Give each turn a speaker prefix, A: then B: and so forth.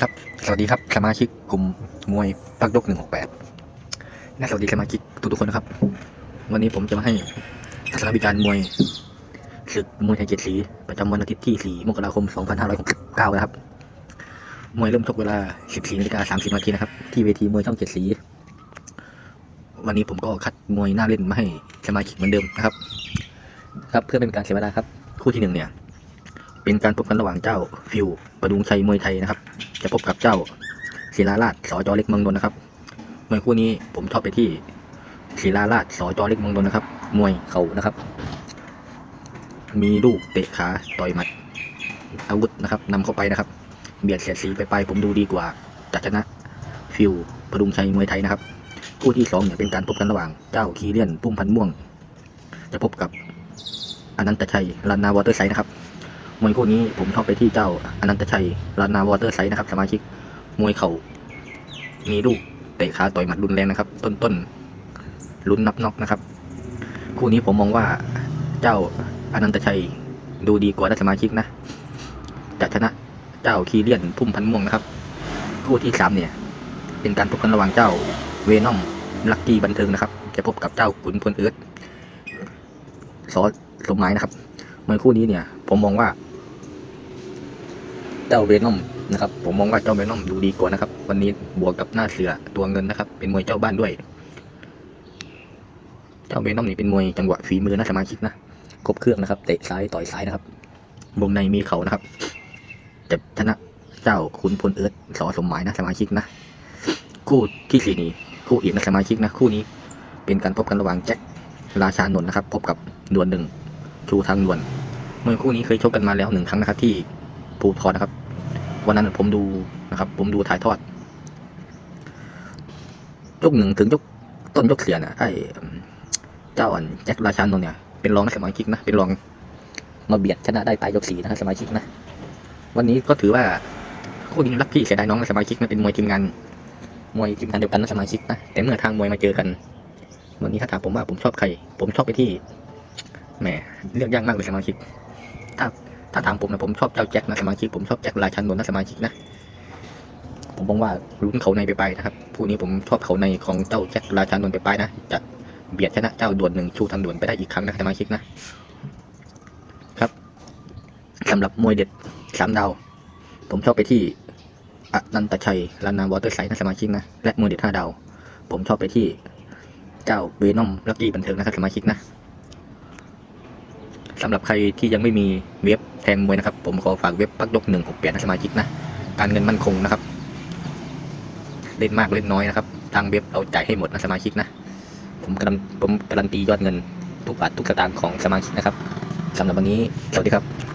A: ครับสวัสดีครับสมาชิกกลุ่มมวยปักยกหนึ่งหกแปดและสวัสดีสมาชิกทุกๆคนนะครับ วันนี้ผมจะมาให้ทัศนวิจารณ์มวยศึกมวยไทยเจ็ดสีประจำวันอาทิตย์ที่4มกราคม2569นห้าร้อยสิบเก้านะครับ มวยเริ่มชกเวลา14นาฬิกา30นาทีนะครับ ที่เวทีมวยช่องเจ็ดสี วันนี้ผมก็คัดมวยหน้าเล่นมาให้สมาชิกเหมือนเดิมนะครับ ครับเพื่อเป็นการเสียเวลาครับ คู่ที่หนึ่งเนี่ย เป็นการพบกันระหว่างเจ้าฟิว ประดุงชัยมวยไทยนะครับ จะพบกับเจ้าศิลาราชสอจอเล็กเมืองนนท์นะครับมวยคู่นี้ผมชอบไปที่ศิลาราชสอจอเล็กเมืองนนท์นะครับ มวยเขานะครับ มีลูกเตะขาต่อยหมัดอาวุธนะครับนำเข้าไปนะครับ เบียดเสียดสีไปไปผมดูดีกว่าจะชนะฟิวประดุงชัยมวยไทยนะครับคู่ที่สองเนี่ยเป็นการพบกันระหว่างเจ้าคีเลียนพุ่มพันม่วง จะพบกับอนันตชัยลานนาวอเตอร์ไซด์นะครับ มวยคู่นี้ผมชอบไปที่เจ้าอนันตชัยลานนาวอเตอร์ไซด์นะครับ สมาชิกมวยเขา่ามีลูกเตะขาต่อยหมัดรุนแรงนะครับ ต้นต้นลุ้นนับน็อกนะครับ คู่นี้ผมมองว่าเจ้าอนันตชัยดูดีกว่าสมาชิกนะจะชนะเจ้าคีเลียนพุ่มพันม่วงนะครับ คู่ที่สามเนี่ย เป็นการพบกันระหว่างเจ้าเวนอมลักกี้บันเทิงนะครับ จะพบกับเจ้าขุนพลเอิร์ธสอสมหมายนะครับมวยคู่นี้เนี่ย ผมมองว่า เจ้าเวนอมนะครับผมมองว่าเจ้าเวนอมดูดีกว่านะครับ วันนี้บวกกับหน้าเสือตัวเงินนะครับ เป็นมวยเจ้าบ้านด้วย เจ้าเวนอมนี่เป็นมวยจังหวะฝีมือนะสมาชิกนะครบเครื่องนะครับเตะซ้ายต่อยซ้ายนะครับวงในมีเขานะครับจะชนะเจ้าขุนพลเอิร์ธสอสมหมายนะสมาชิกนะคู่ที่สี่นี่คู่อีกนะสมาชิกนะคู่นี้ เป็นการพบกันระหว่างแจ็คราชานนท์นะครับ พบกับดวนหนึ่งชูทางดวนมวยคู่นี้เคยชกกันมาแล้วหนึ่งครั้งนะครับ ที่ภูทรนะครับ วันนั้นผมดูนะครับ ผมดูถ่ายทอด ยกหนึ่งถึงยกต้นยกเสียนะไอ้เจ้าอันแจ็คราชานนท์เนี่ยเป็นรองนะสมาชิกนะเป็นรองมาเบียดชนะได้ปลายยกสี่นะครับสมาชิกนะวันนี้ก็ถือว่าคู่นี้รักพี่เสียดายน้องนะสมาชิกนะเป็นมวยทีมงานมวยทีมงานเดียวกันนะสมาชิกนะแต่เมื่อทางมวยมาเจอกัน วันนี้ถ้าถามผมว่าผมชอบใคร ผมชอบไปที่แหมเลือกยากมากเลยสมาชิก ถ้าถามผมนะผมชอบเจ้าแจ็คนะสมาชิกผมชอบแจ็คราชันนนท์นะสมาชิกนะผมมองว่าลุ้นเขาในไปไปนะครับผู้นี้ผมชอบเขาในของเจ้าแจ็คราชันนนท์ไปไปนะจะเบียดชนะเจ้าด่วนหนึ่งชูทางด่วนไปได้อีกครั้งนะสมาชิกนะครับสำหรับมวยเด็ดสามดาวผมชอบไปที่อนันตชัยลานาวอเตอร์ไซด์นะสมาชิกนะและมวยเด็ดห้าดาว ผมชอบไปที่เจ้าเวนอมลักกี้บันเทิงนะครับสมาชิกนะ สำหรับใครที่ยังไม่มีเว็บแทงมวยนะครับ ผมขอฝากเว็บพักยกหนึ่งหกแปดนสมาชิกนะ การเงินมั่นคงนะครับ เล่นมากเล่นน้อยนะครับ ทางเว็บเราจ่ายให้หมดนะสมาชิกนะ ผมการันผมการันตียอดเงินทุกบาททุกสตางค์ของสมาชิกนะครับสำหรับวันนี้สวัสดีครับ